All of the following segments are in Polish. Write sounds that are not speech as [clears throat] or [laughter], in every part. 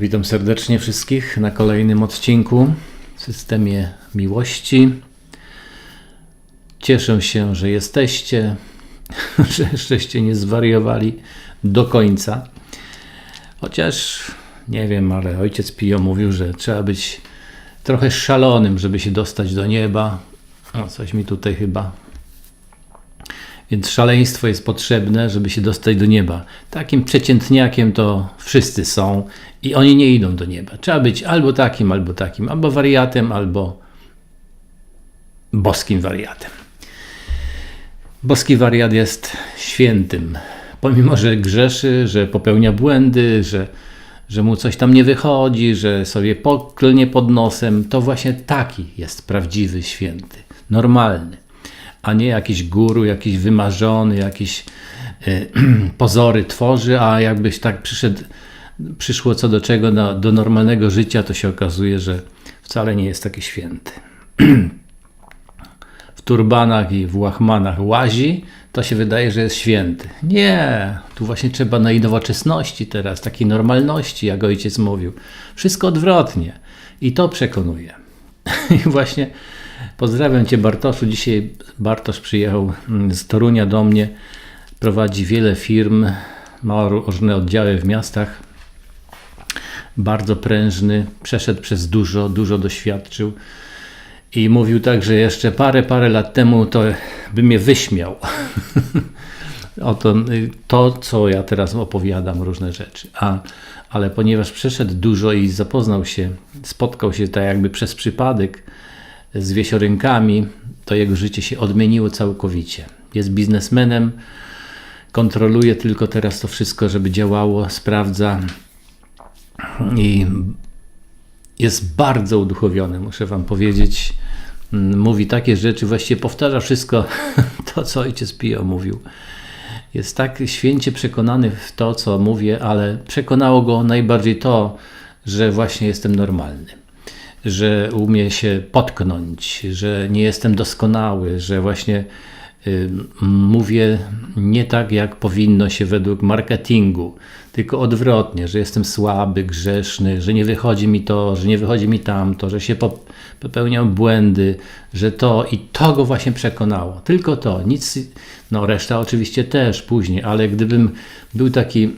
Witam serdecznie wszystkich na kolejnym odcinku w systemie miłości. Cieszę się, że jesteście, [laughs] że jeszczeście nie zwariowali do końca. Chociaż nie wiem, ale ojciec Pio mówił, że trzeba być trochę szalonym, żeby się dostać do nieba. O, coś mi tutaj chyba więc szaleństwo jest potrzebne, żeby się dostać do nieba. Takim przeciętniakiem to wszyscy są i oni nie idą do nieba. Trzeba być albo takim, albo takim, albo wariatem, albo boskim wariatem. Boski wariat jest świętym. Pomimo, że grzeszy, że popełnia błędy, że, że mu coś tam nie wychodzi, że sobie poklnie pod nosem, to właśnie taki jest prawdziwy święty, normalny a nie jakiś guru, jakiś wymarzony, jakiś y, [clears throat] pozory tworzy, a jakbyś tak przyszedł, przyszło co do czego do, do normalnego życia, to się okazuje, że wcale nie jest taki święty. [clears throat] w turbanach i w łachmanach łazi, to się wydaje, że jest święty. Nie, tu właśnie trzeba na nowoczesności teraz, takiej normalności, jak ojciec mówił. Wszystko odwrotnie. I to przekonuje. [laughs] I właśnie Pozdrawiam Cię Bartoszu. Dzisiaj Bartosz przyjechał mm, z Torunia do mnie. Prowadzi wiele firm, ma różne oddziały w miastach. Bardzo prężny, przeszedł przez dużo, dużo doświadczył. I mówił tak, że jeszcze parę, parę lat temu to by mnie wyśmiał. [laughs] Oto to, co ja teraz opowiadam, różne rzeczy. A, ale ponieważ przeszedł dużo i zapoznał się, spotkał się tak jakby przez przypadek z wiesiorynкami, to jego życie się odmieniło całkowicie. Jest biznesmenem, kontroluje tylko teraz to wszystko, żeby działało, sprawdza i jest bardzo uduchowiony, muszę Wam powiedzieć. Mówi takie rzeczy, właściwie powtarza wszystko [laughs] to, co ojciec Pio mówił. Jest tak święcie przekonany w to, co mówię, ale przekonało go najbardziej to, że właśnie jestem normalny że umie się potknąć, że nie jestem doskonały, że właśnie y, mówię nie tak, jak powinno się według marketingu, tylko odwrotnie, że jestem słaby, grzeszny, że nie wychodzi mi to, że nie wychodzi mi tamto, że się popełniam błędy, że to i to go właśnie przekonało. Tylko to, nic, no reszta oczywiście też później, ale gdybym był taki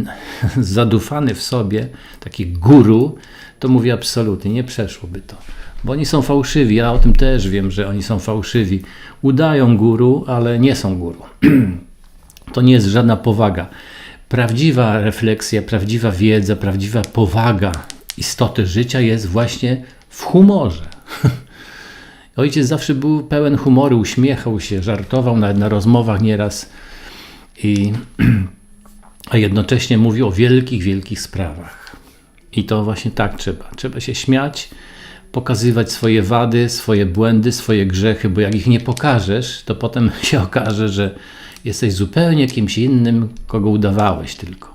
[clears throat] zadufany w sobie, taki guru, to mówię absolutnie, nie przeszłoby to. Bo oni są fałszywi, ja o tym też wiem, że oni są fałszywi. Udają guru, ale nie są guru. [clears throat] to nie jest żadna powaga. Prawdziwa refleksja, prawdziwa wiedza, prawdziwa powaga istoty życia jest właśnie w humorze. [laughs] Ojciec zawsze był pełen humoru, uśmiechał się, żartował nawet na rozmowach nieraz, i, [clears throat] a jednocześnie mówił o wielkich, wielkich sprawach. I to właśnie tak trzeba. Trzeba się śmiać, pokazywać swoje wady, swoje błędy, swoje grzechy, bo jak ich nie pokażesz, to potem [laughs] się okaże, że jesteś zupełnie kimś innym, kogo udawałeś tylko.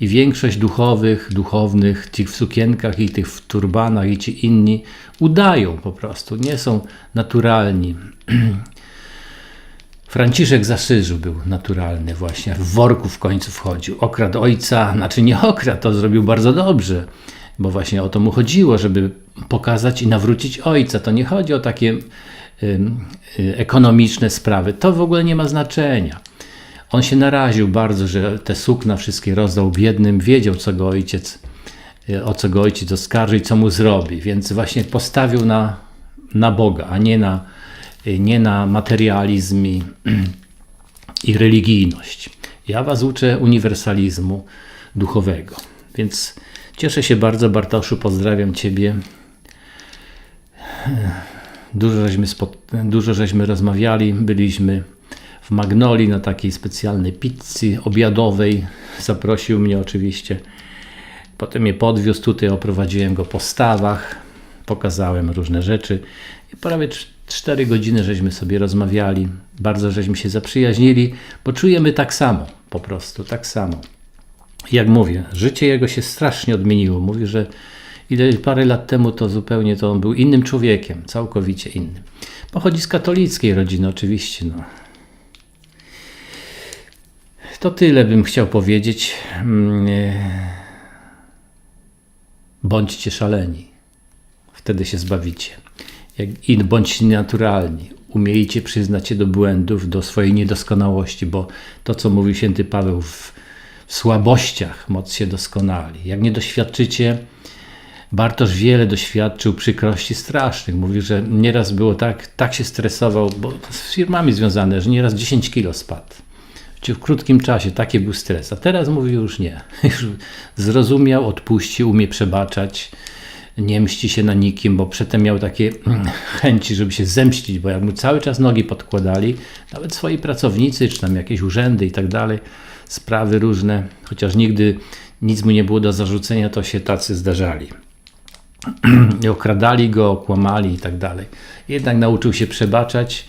I większość duchowych, duchownych, tych w sukienkach i tych w turbanach i ci inni udają po prostu, nie są naturalni. [clears throat] Franciszek z Asyżu był naturalny właśnie, w worku w końcu wchodził. Okradł ojca, znaczy nie okradł, to zrobił bardzo dobrze, bo właśnie o to mu chodziło, żeby pokazać i nawrócić ojca. To nie chodzi o takie ekonomiczne sprawy, to w ogóle nie ma znaczenia. On się naraził bardzo, że te sukna wszystkie rozdał biednym, wiedział co go ojciec, y, o co go ojciec oskarży i co mu zrobi, więc właśnie postawił na, na Boga, a nie na nie na materializm i, [clears throat] i religijność. Ja Was uczę uniwersalizmu duchowego. Więc cieszę się bardzo, Bartoszu, pozdrawiam Ciebie. Dużo żeśmy, dużo żeśmy rozmawiali, byliśmy w Magnoli na takiej specjalnej pizzy obiadowej. Zaprosił mnie oczywiście. Potem mnie podwiózł tutaj, oprowadziłem go po stawach, pokazałem różne rzeczy. I prawie 4 godziny żeśmy sobie rozmawiali, bardzo żeśmy się zaprzyjaźnili, bo czujemy tak samo, po prostu tak samo. Jak mówię, życie jego się strasznie odmieniło. Mówi, że ile parę lat temu to zupełnie to on był innym człowiekiem, całkowicie innym. Pochodzi z katolickiej rodziny oczywiście. No. To tyle bym chciał powiedzieć. Mm, bądźcie szaleni. Wtedy się zbawicie. I bądźcie naturalni. Umiejcie przyznać się do błędów, do swojej niedoskonałości, bo to, co mówił święty Paweł, w, w słabościach moc się doskonali. Jak nie doświadczycie, Bartosz wiele doświadczył przykrości strasznych. Mówił, że nieraz było tak, tak się stresował, bo z firmami związane, że nieraz 10 kilo spadł. W krótkim czasie taki był stres, a teraz mówi już nie. [laughs] Już zrozumiał, odpuścił, umie przebaczać, nie mści się na nikim, bo przedtem miał takie chęci, żeby się zemścić, bo jak mu cały czas nogi podkładali, nawet swoi pracownicy, czy tam jakieś urzędy i tak dalej, sprawy różne, chociaż nigdy nic mu nie było do zarzucenia, to się tacy zdarzali. [clears throat] okradali go, kłamali i tak dalej. Jednak nauczył się przebaczać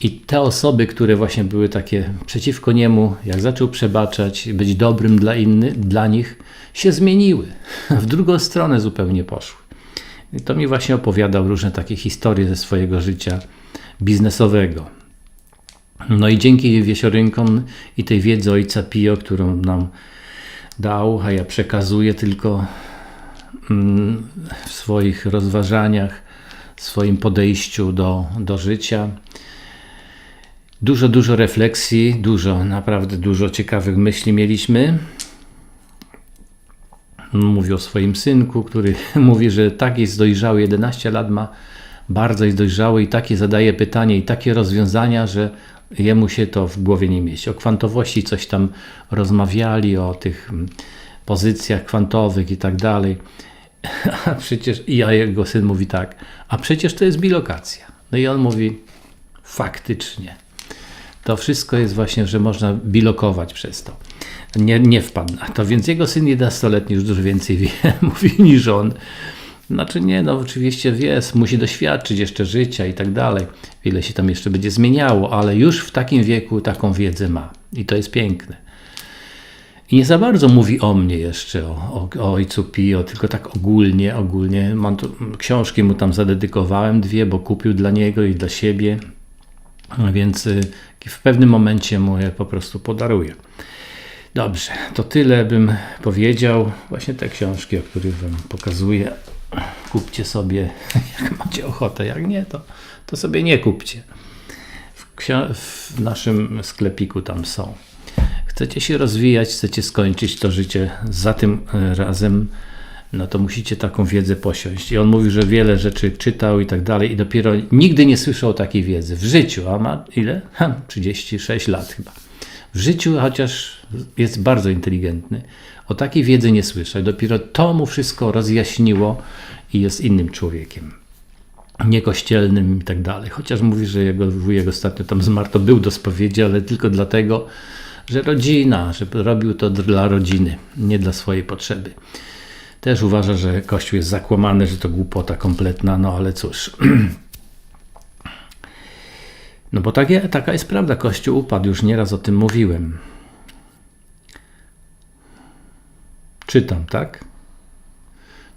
i te osoby, które właśnie były takie przeciwko niemu, jak zaczął przebaczać, być dobrym dla innych, dla nich, się zmieniły. [laughs] W drugą stronę zupełnie poszły. I to mi właśnie opowiadał różne takie historie ze swojego życia biznesowego. No i dzięki wiesiorynkom i tej wiedzy ojca Pio, którą nam dał, a ja przekazuję tylko w swoich rozważaniach, swoim podejściu do, do życia. Dużo, dużo refleksji, dużo, naprawdę dużo ciekawych myśli mieliśmy. Mówi o swoim synku, który [laughs] mówi, że tak jest dojrzały, 11 lat ma, bardzo jest dojrzały i takie zadaje pytanie i takie rozwiązania, że jemu się to w głowie nie mieści. O kwantowości coś tam rozmawiali, o tych pozycjach kwantowych i tak dalej. [laughs] A przecież, i ja jego syn mówi tak, a przecież to jest bilokacja. No i on mówi, faktycznie. To wszystko jest właśnie, że można bilokować przez to. Nie, nie wpadł na to, więc jego syn 11-letni już dużo więcej wie, [laughs] mówi niż on. Znaczy nie, no oczywiście wie, musi doświadczyć jeszcze życia i tak dalej. Wiele się tam jeszcze będzie zmieniało, ale już w takim wieku taką wiedzę ma. I to jest piękne. I nie za bardzo mówi o mnie jeszcze, o, o, o ojcu Pio, tylko tak ogólnie, ogólnie. Mam tu, książki mu tam zadedykowałem, dwie, bo kupił dla niego i dla siebie. Więc y, w pewnym momencie mu je po prostu podaruję. Dobrze, to tyle bym powiedział. Właśnie te książki, o których Wam pokazuję. Kupcie sobie, [laughs] jak macie ochotę. Jak nie, to, to sobie nie kupcie. W, w naszym sklepiku tam są. Chcecie się rozwijać, chcecie skończyć to życie za tym e, razem, no to musicie taką wiedzę posiąść. I on mówi, że wiele rzeczy czytał i tak dalej, i dopiero nigdy nie słyszał takiej wiedzy w życiu. A ma ile? [laughs] Ha, 36 lat chyba. W życiu, chociaż jest bardzo inteligentny, o takiej wiedzy nie słyszał. Dopiero to mu wszystko rozjaśniło i jest innym człowiekiem. Niekościelnym i tak dalej. Chociaż mówi, że jego wujek ostatnio tam zmarł, to był do spowiedzi, ale tylko dlatego, że rodzina, że robił to dla rodziny, nie dla swojej potrzeby. Też uważa, że Kościół jest zakłamany, że to głupota kompletna, no ale cóż. [clears throat] No bo takie, taka jest prawda, Kościół upadł, już nieraz o tym mówiłem. Czytam, tak?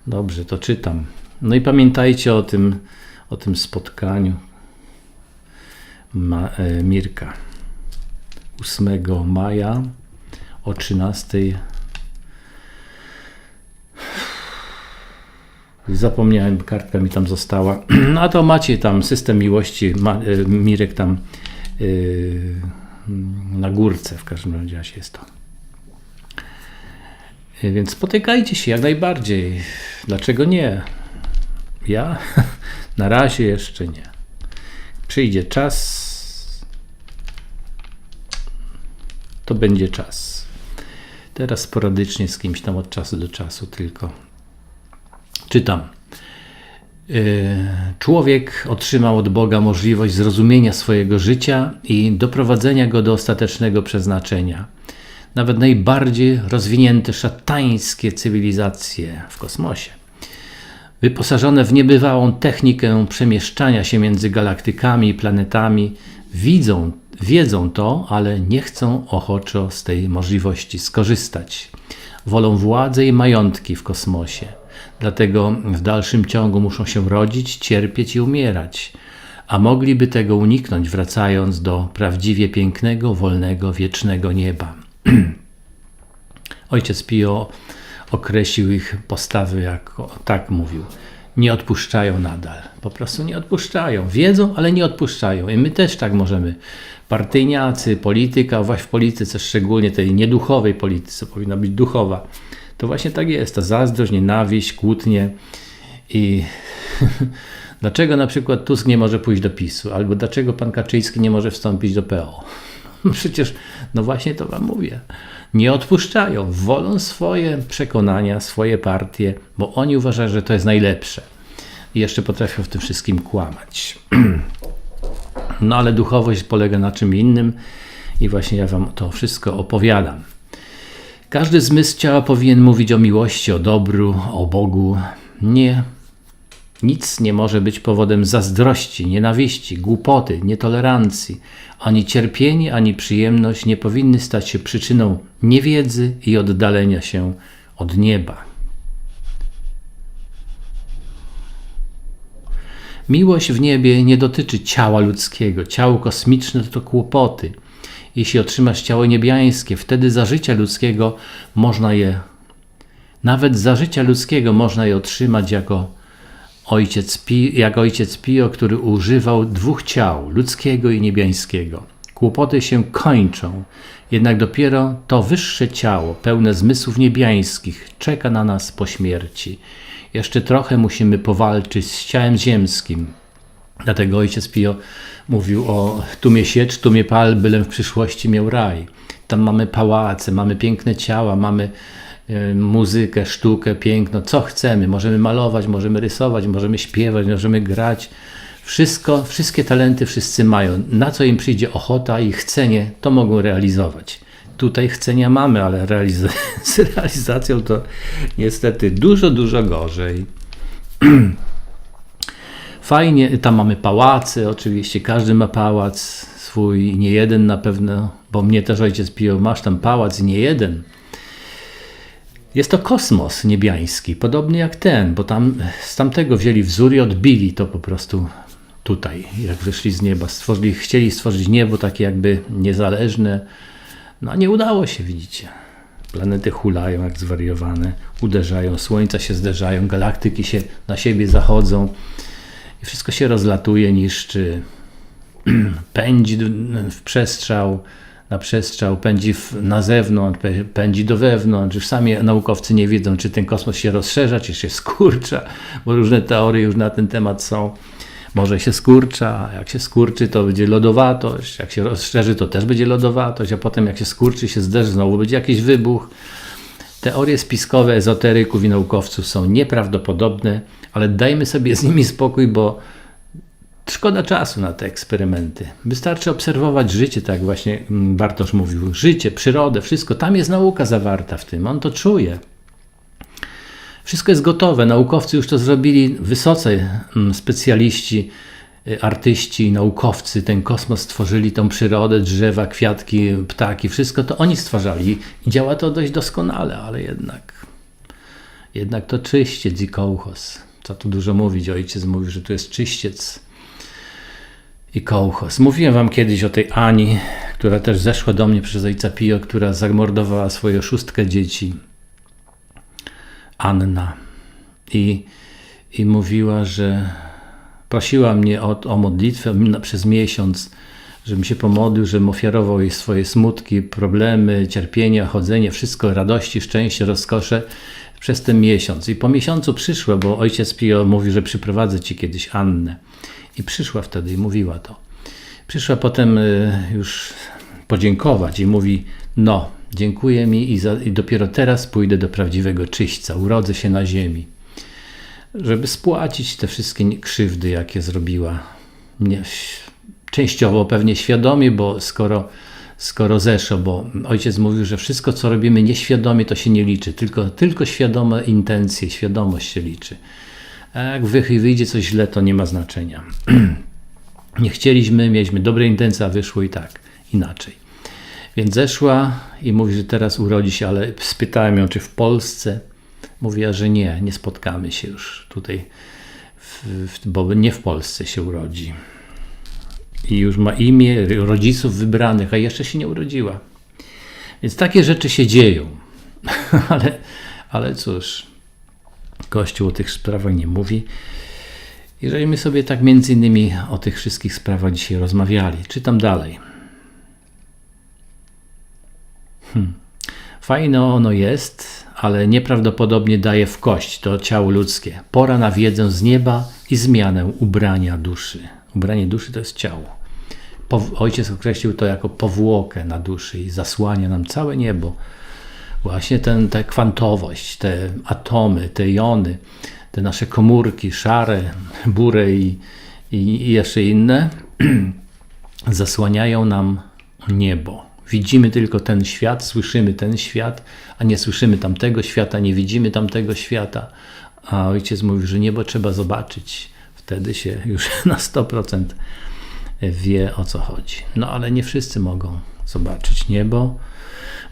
Dobrze, to czytam. No i pamiętajcie o tym, o tym spotkaniu Ma, e, Mirka. 8 maja o 13 Zapomniałem, kartka mi tam została. [clears throat] No a to macie tam system miłości, ma, e, Mirek tam yy, na górce w każdym razie jest to. Yy, więc spotykajcie się jak najbardziej. Dlaczego nie? Ja? [laughs] na razie jeszcze nie. Przyjdzie czas, to będzie czas. Teraz sporadycznie z kimś tam od czasu do czasu tylko Czytam. E, człowiek otrzymał od Boga możliwość zrozumienia swojego życia i doprowadzenia go do ostatecznego przeznaczenia. Nawet najbardziej rozwinięte szatańskie cywilizacje w kosmosie, wyposażone w niebywałą technikę przemieszczania się między galaktykami i planetami, widzą, wiedzą to, ale nie chcą ochoczo z tej możliwości skorzystać. Wolą władze i majątki w kosmosie Dlatego w dalszym ciągu muszą się rodzić, cierpieć i umierać, a mogliby tego uniknąć, wracając do prawdziwie pięknego, wolnego, wiecznego nieba. [clears throat] Ojciec Pio określił ich postawy jako, tak mówił, nie odpuszczają nadal. Po prostu nie odpuszczają. Wiedzą, ale nie odpuszczają. I my też tak możemy. Partyjniacy, polityka, właśnie w polityce, szczególnie tej nieduchowej polityce, powinna być duchowa. To właśnie tak jest. Ta zazdrość, nienawiść, kłótnie i [laughs] dlaczego na przykład Tusk nie może pójść do PiSu, albo dlaczego pan Kaczyński nie może wstąpić do PO. [laughs] Przecież, no właśnie to wam mówię. Nie odpuszczają, wolą swoje przekonania, swoje partie, bo oni uważają, że to jest najlepsze. I jeszcze potrafią w tym wszystkim kłamać. [clears throat] No ale duchowość polega na czym innym i właśnie ja wam to wszystko opowiadam. Każdy zmysł ciała powinien mówić o miłości, o dobru, o Bogu. Nie. Nic nie może być powodem zazdrości, nienawiści, głupoty, nietolerancji. Ani cierpienie, ani przyjemność nie powinny stać się przyczyną niewiedzy i oddalenia się od nieba. Miłość w niebie nie dotyczy ciała ludzkiego. Ciało kosmiczne to kłopoty. Jeśli otrzymasz ciało niebiańskie, wtedy za życia ludzkiego można je, nawet za życia ludzkiego można je otrzymać jako ojciec, Pi, jak ojciec Pio, który używał dwóch ciał, ludzkiego i niebiańskiego. Kłopoty się kończą, jednak dopiero to wyższe ciało, pełne zmysłów niebiańskich, czeka na nas po śmierci. Jeszcze trochę musimy powalczyć z ciałem ziemskim. Dlatego ojciec Pio mówił o tumie siecz, tumie pal, bylem w przyszłości miał raj. Tam mamy pałace, mamy piękne ciała, mamy muzykę, sztukę, piękno, co chcemy. Możemy malować, możemy rysować, możemy śpiewać, możemy grać. Wszystko, wszystkie talenty wszyscy mają. Na co im przyjdzie ochota i chcenie, to mogą realizować. Tutaj chcenia mamy, ale realiz [laughs] z realizacją to niestety dużo, dużo gorzej. [clears throat] Fajnie, tam mamy pałace, oczywiście, każdy ma pałac swój, nie jeden na pewno, bo mnie też ojciec pił, masz tam pałac, nie jeden. Jest to kosmos niebiański, podobny jak ten, bo tam z tamtego wzięli wzór i odbili to po prostu tutaj, jak wyszli z nieba. Stworzyli, chcieli stworzyć niebo takie jakby niezależne, no nie udało się, widzicie. Planety hulają jak zwariowane, uderzają, słońca się zderzają, galaktyki się na siebie zachodzą i wszystko się rozlatuje, niszczy, [clears throat] pędzi w przestrzał, na przestrzał, pędzi w, na zewnątrz, pędzi do wewnątrz. Już sami naukowcy nie wiedzą, czy ten kosmos się rozszerza, czy się skurcza, bo różne teorie już na ten temat są. Może się skurcza, jak się skurczy, to będzie lodowatość, jak się rozszerzy, to też będzie lodowatość, a potem jak się skurczy, się zderzy, znowu będzie jakiś wybuch. Teorie spiskowe ezoteryków i naukowców są nieprawdopodobne, ale dajmy sobie z nimi spokój, bo szkoda czasu na te eksperymenty. Wystarczy obserwować życie, tak właśnie mm, Bartosz mówił. Życie, przyrodę, wszystko. Tam jest nauka zawarta w tym. On to czuje. Wszystko jest gotowe. Naukowcy już to zrobili, wysoce mm, specjaliści, y, artyści, naukowcy ten kosmos stworzyli, tą przyrodę, drzewa, kwiatki, ptaki, wszystko to oni stwarzali i działa to dość doskonale, ale jednak jednak to czyściec i kołchos. Co tu dużo mówić, ojciec mówił, że tu jest czyściec i kołchos. Mówiłem wam kiedyś o tej Ani, która też zeszła do mnie przez ojca Pio, która zamordowała swoją szóstkę dzieci Anna i, i mówiła, że prosiła mnie o, o modlitwę przez miesiąc, żebym się pomodlił, żebym ofiarował jej swoje smutki, problemy, cierpienia, chodzenie, wszystko, radości, szczęście, rozkosze przez ten miesiąc. I po miesiącu przyszła, bo ojciec Pio mówi, że przyprowadzę ci kiedyś Annę. I przyszła wtedy i mówiła to. Przyszła potem y, już podziękować i mówi, no, Dziękuję mi i, za, i dopiero teraz pójdę do prawdziwego czyśćca, urodzę się na ziemi, żeby spłacić te wszystkie krzywdy, jakie zrobiła. Nie, częściowo pewnie świadomie, bo skoro, skoro zeszło, bo ojciec mówił, że wszystko, co robimy nieświadomie, to się nie liczy, tylko, tylko świadome intencje, świadomość się liczy. Jak wyjdzie coś źle, to nie ma znaczenia. [clears throat] nie chcieliśmy, mieliśmy dobre intencje, a wyszło i tak, inaczej. Więc zeszła i mówi, że teraz urodzi się, ale spytałem ją, czy w Polsce. Mówiła, że nie, nie spotkamy się już tutaj, w, w, bo nie w Polsce się urodzi. I już ma imię rodziców wybranych, a jeszcze się nie urodziła. Więc takie rzeczy się dzieją. [laughs] ale, Ale cóż, Kościół o tych sprawach nie mówi. Jeżeli my sobie tak między innymi o tych wszystkich sprawach dzisiaj rozmawiali, czytam dalej. Hmm. Fajne ono jest, ale nieprawdopodobnie daje w kość to ciało ludzkie. Pora na wiedzę z nieba i zmianę ubrania duszy. Ubranie duszy to jest ciało. Ojciec określił to jako powłokę na duszy i zasłania nam całe niebo. Właśnie ten, tę kwantowość, te atomy, te jony, te nasze komórki szare, bury i, i, i jeszcze inne [clears throat] zasłaniają nam niebo. Widzimy tylko ten świat, słyszymy ten świat, a nie słyszymy tamtego świata, nie widzimy tamtego świata. A ojciec mówi, że niebo trzeba zobaczyć. Wtedy się już [laughs] na 100% wie o co chodzi. No ale nie wszyscy mogą zobaczyć niebo,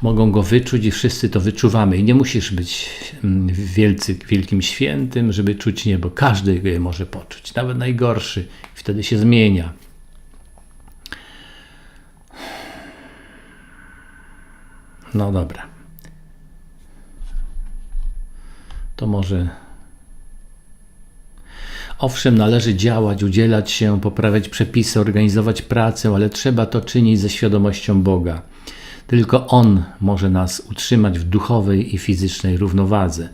mogą go wyczuć i wszyscy to wyczuwamy. I nie musisz być mm, wielcy, wielkim świętym, żeby czuć niebo. Każdy je może poczuć, nawet najgorszy. Wtedy się zmienia. No dobra. To może. Owszem, należy działać, udzielać się, poprawiać przepisy, organizować pracę, ale trzeba to czynić ze świadomością Boga. Tylko On może nas utrzymać w duchowej i fizycznej równowadze.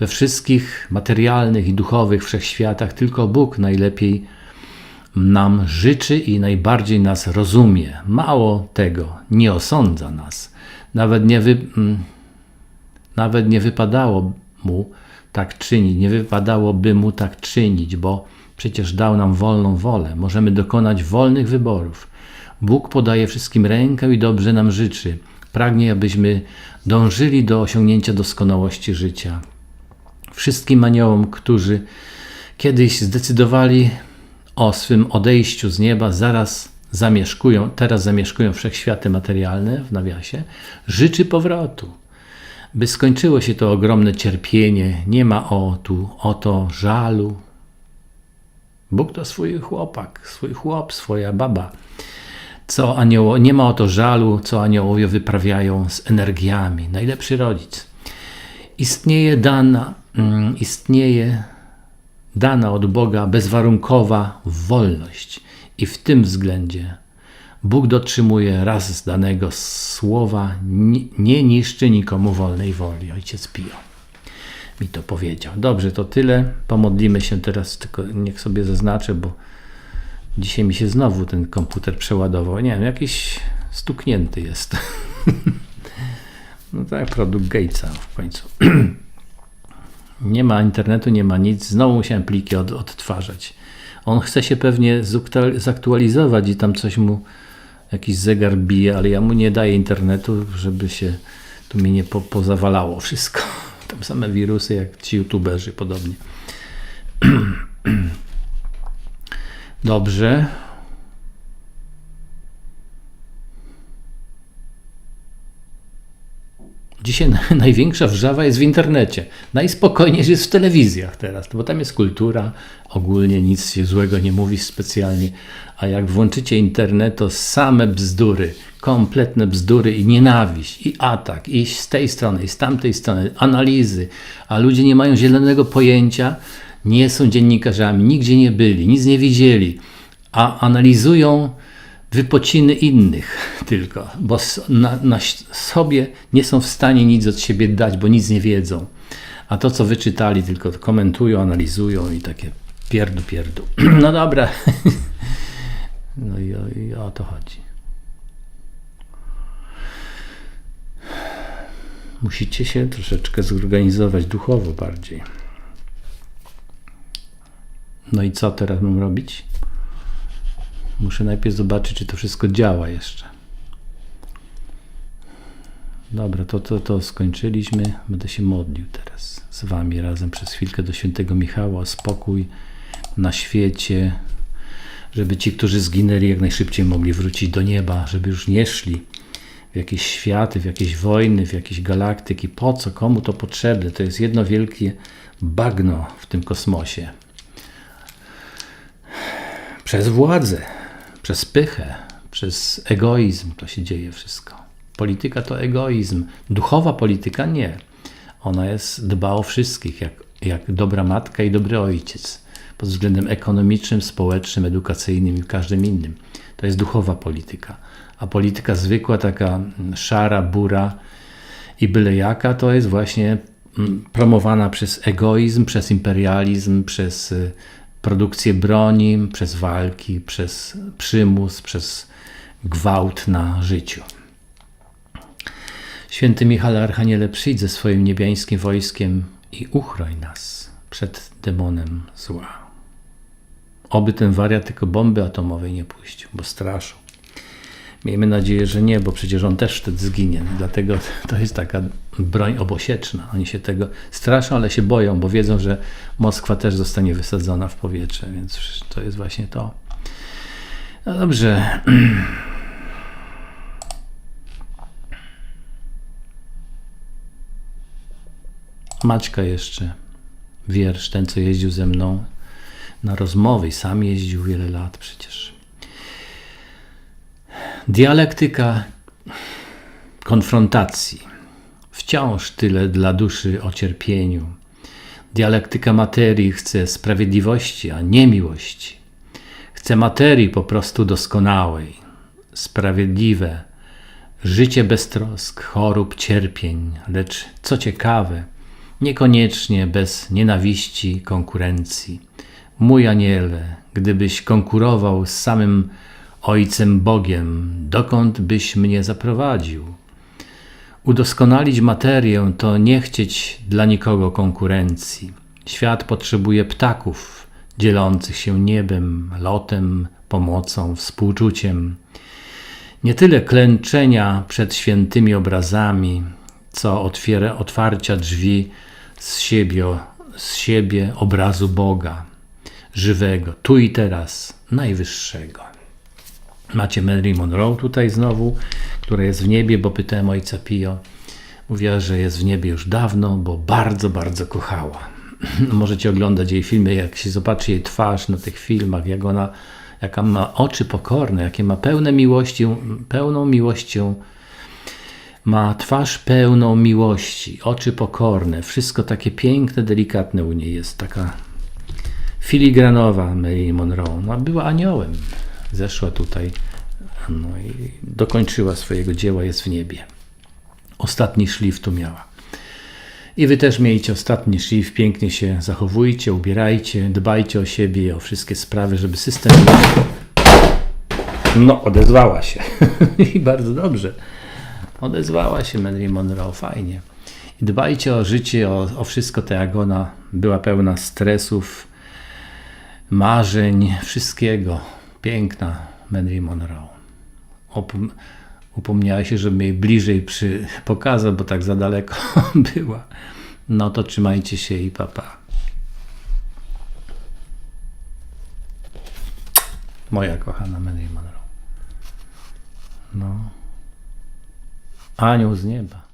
We wszystkich materialnych i duchowych wszechświatach tylko Bóg najlepiej nam życzy i najbardziej nas rozumie. Mało tego, nie osądza nas. Nawet nie, wy, mm, nawet nie wypadało mu tak czynić, nie wypadałoby mu tak czynić, bo przecież dał nam wolną wolę. Możemy dokonać wolnych wyborów. Bóg podaje wszystkim rękę i dobrze nam życzy. Pragnie, abyśmy dążyli do osiągnięcia doskonałości życia. Wszystkim aniołom, którzy kiedyś zdecydowali o swym odejściu z nieba, zaraz zamieszkują, teraz zamieszkują wszechświaty materialne w nawiasie, życzy powrotu. By skończyło się to ogromne cierpienie, nie ma o tu, oto żalu. Bóg to swój chłopak, swój chłop, swoja baba. Co anioło, nie ma o to żalu, co aniołowie wyprawiają z energiami. Najlepszy rodzic. Istnieje dana, mm, istnieje dana od Boga bezwarunkowa wolność. I w tym względzie Bóg dotrzymuje raz z danego słowa, nie niszczy nikomu wolnej woli. Ojciec Pio mi to powiedział. Dobrze, to tyle. Pomodlimy się teraz, tylko niech sobie zaznaczę, bo dzisiaj mi się znowu ten komputer przeładował. Nie wiem, jakiś stuknięty jest. [laughs] no tak, produkt Gatesa w końcu. [clears throat] nie ma internetu, nie ma nic. Znowu musiałem pliki od, odtwarzać. On chce się pewnie zaktualizować i tam coś mu, jakiś zegar bije, ale ja mu nie daję internetu, żeby się tu mi nie po, pozawalało wszystko. [laughs] Tam same wirusy jak ci youtuberzy podobnie. [clears throat] Dobrze. Dzisiaj [laughs] największa wrzawa jest w internecie. Najspokojniej jest w telewizjach teraz, bo tam jest kultura, ogólnie nic się złego nie mówi specjalnie. A jak włączycie internet, to same bzdury, kompletne bzdury i nienawiść, i atak, i z tej strony, i z tamtej strony, analizy. A ludzie nie mają zielonego pojęcia, nie są dziennikarzami, nigdzie nie byli, nic nie widzieli, a analizują wypociny innych [laughs] tylko, bo na, na, sobie nie są w stanie nic od siebie dać, bo nic nie wiedzą. A to, co wyczytali, tylko komentują, analizują i takie pierdu, pierdu. [clears throat] No dobra. [laughs] No i o, i o to chodzi. Musicie się troszeczkę zorganizować duchowo bardziej. No i co teraz mam robić? Muszę najpierw zobaczyć, czy to wszystko działa jeszcze. Dobra, to, to, to skończyliśmy. Będę się modlił teraz z Wami razem przez chwilkę do świętego Michała spokój na świecie, żeby ci, którzy zginęli, jak najszybciej mogli wrócić do nieba, żeby już nie szli w jakieś światy, w jakieś wojny, w jakieś galaktyki. Po co? Komu to potrzebne? To jest jedno wielkie bagno w tym kosmosie. Przez władzę przez pychę, przez egoizm to się dzieje wszystko. Polityka to egoizm, duchowa polityka nie. Ona jest, dba o wszystkich, jak, jak dobra matka i dobry ojciec. Pod względem ekonomicznym, społecznym, edukacyjnym i każdym innym. To jest duchowa polityka. A polityka zwykła, taka mm, szara, bura i byle jaka, to jest właśnie mm, promowana przez egoizm, przez imperializm, przez y, produkcję broni, przez walki, przez przymus, przez gwałt na życiu. Święty Michale Archaniele, przyjdź ze swoim niebiańskim wojskiem i uchroń nas przed demonem zła. Oby ten wariat tylko bomby atomowej nie puścił, bo straszą. Miejmy nadzieję, że nie, bo przecież on też wtedy zginie. Dlatego to jest taka broń obosieczna. Oni się tego straszą, ale się boją, bo wiedzą, że Moskwa też zostanie wysadzona w powietrze, więc to jest właśnie to. No dobrze. [clears throat] Maćka jeszcze, wiersz, ten co jeździł ze mną na rozmowy sam jeździł wiele lat przecież. Dialektyka konfrontacji. Wciąż tyle dla duszy o cierpieniu. Dialektyka materii chce sprawiedliwości, a nie miłości. Chce materii po prostu doskonałej, sprawiedliwe, życie bez trosk, chorób, cierpień, lecz co ciekawe, niekoniecznie bez nienawiści, konkurencji. Mój aniele, gdybyś konkurował z samym Ojcem Bogiem, dokąd byś mnie zaprowadził? Udoskonalić materię to nie chcieć dla nikogo konkurencji. Świat potrzebuje ptaków, dzielących się niebem, lotem, pomocą, współczuciem. Nie tyle klęczenia przed świętymi obrazami, co otwiera, otwarcia drzwi z siebie, z siebie obrazu Boga, żywego, tu i teraz, najwyższego. Macie Mary Monroe tutaj znowu, która jest w niebie, bo pytałem ojca Pio. Mówiła, że jest w niebie już dawno, bo bardzo, bardzo kochała. [clears throat] Możecie oglądać jej filmy, jak się zobaczy jej twarz na tych filmach, jak ona, jaka ma oczy pokorne, jakie ma pełne miłości, pełną miłością ma twarz pełną miłości, oczy pokorne, wszystko takie piękne, delikatne u niej jest, taka filigranowa Mary Monroe. No, była aniołem, zeszła tutaj no i dokończyła swojego dzieła, jest w niebie. Ostatni szlif tu miała. I wy też miejcie ostatni szlif, pięknie się zachowujcie, ubierajcie, dbajcie o siebie o wszystkie sprawy, żeby system... No, odezwała się. [laughs] I bardzo dobrze. Odezwała się Mary Monroe, fajnie. I dbajcie o życie, o, o wszystko tak jak ona była pełna stresów, marzeń, wszystkiego. Piękna Mary Monroe. Opom upomniała się, żeby jej bliżej przy pokazał, bo tak za daleko [laughs] była. No to trzymajcie się i papa. Pa. Moja kochana Mary Monroe. No. Anioł z nieba.